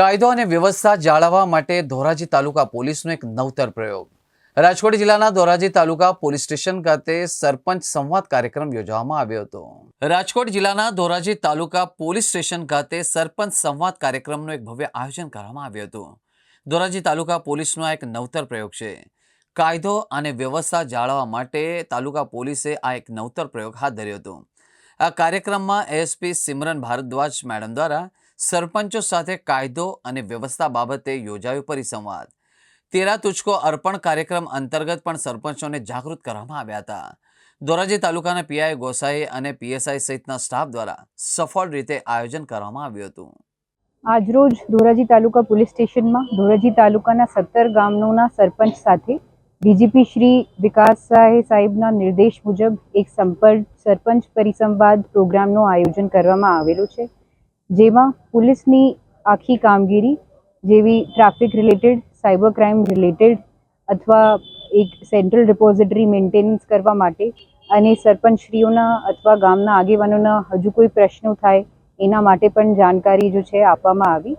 કાયદો અને વ્યવસ્થા જાળવવા માટે ધોરાજી તાલુકા પોલીસનો એક નવતર પ્રયોગ. રાજકોટ જિલ્લાના ધોરાજી તાલુકા પોલીસ સ્ટેશન ખાતે સરપંચ સંવાદ કાર્યક્રમ યોજવામાં આવ્યો હતો. રાજકોટ જિલ્લાના ધોરાજી તાલુકા પોલીસ સ્ટેશન ખાતે સરપંચ સંવાદ કાર્યક્રમનું એક ભવ્ય આયોજન કરવામાં આવ્યું હતું. ધોરાજી તાલુકા પોલીસનો આ એક નવતર પ્રયોગ છે. કાયદો અને વ્યવસ્થા જાળવવા માટે તાલુકા પોલીસે આ એક નવતર પ્રયોગ હાથ ધર્યો હતો. આ કાર્યક્રમમાં એએસપી સિમરન ભારદ્વાજ મેડમ દ્વારા સરપંચો સાથે કાયદો અને વ્યવસ્થા બાબતે યોજાયો પરિસંવાદ. તેરા તુચકો અર્પણ કાર્યક્રમ અંતર્ગત પણ સરપંચોને જાગૃત કરવામાં આવ્યા હતા. ધોરાજી તાલુકાના પીઆઈ ગોસાઈ અને પીએસઆઈ સહિતના સ્ટાફ દ્વારા સફળ રીતે આયોજન કરવામાં આવ્યું હતું. આજરોજ ધોરાજી તાલુકા પોલીસ સ્ટેશનમાં ધોરાજી તાલુકાના સત્તર ગામોના સરપંચ સાથે ડીજીપી શ્રી વિકાસ સાહે સાહેબના નિર્દેશ મુજબ એક સંપર્ક સરપંચ પરિસંવાદ પ્રોગ્રામનું આયોજન કરવામાં આવેલું છે. જેમાં પોલીસની આખી કામગીરી જેવી traffic related cyber crime related અથવા એક સેન્ટ્રલ રિપોઝિટરી મેન્ટેનન્સ કરવા માટે અને સરપંચશ્રીઓના અથવા ગામના આગેવાનોના હજુ કોઈ પ્રશ્નો થાય એના માટે પણ જાણકારી જો છે આપવામાં આવી.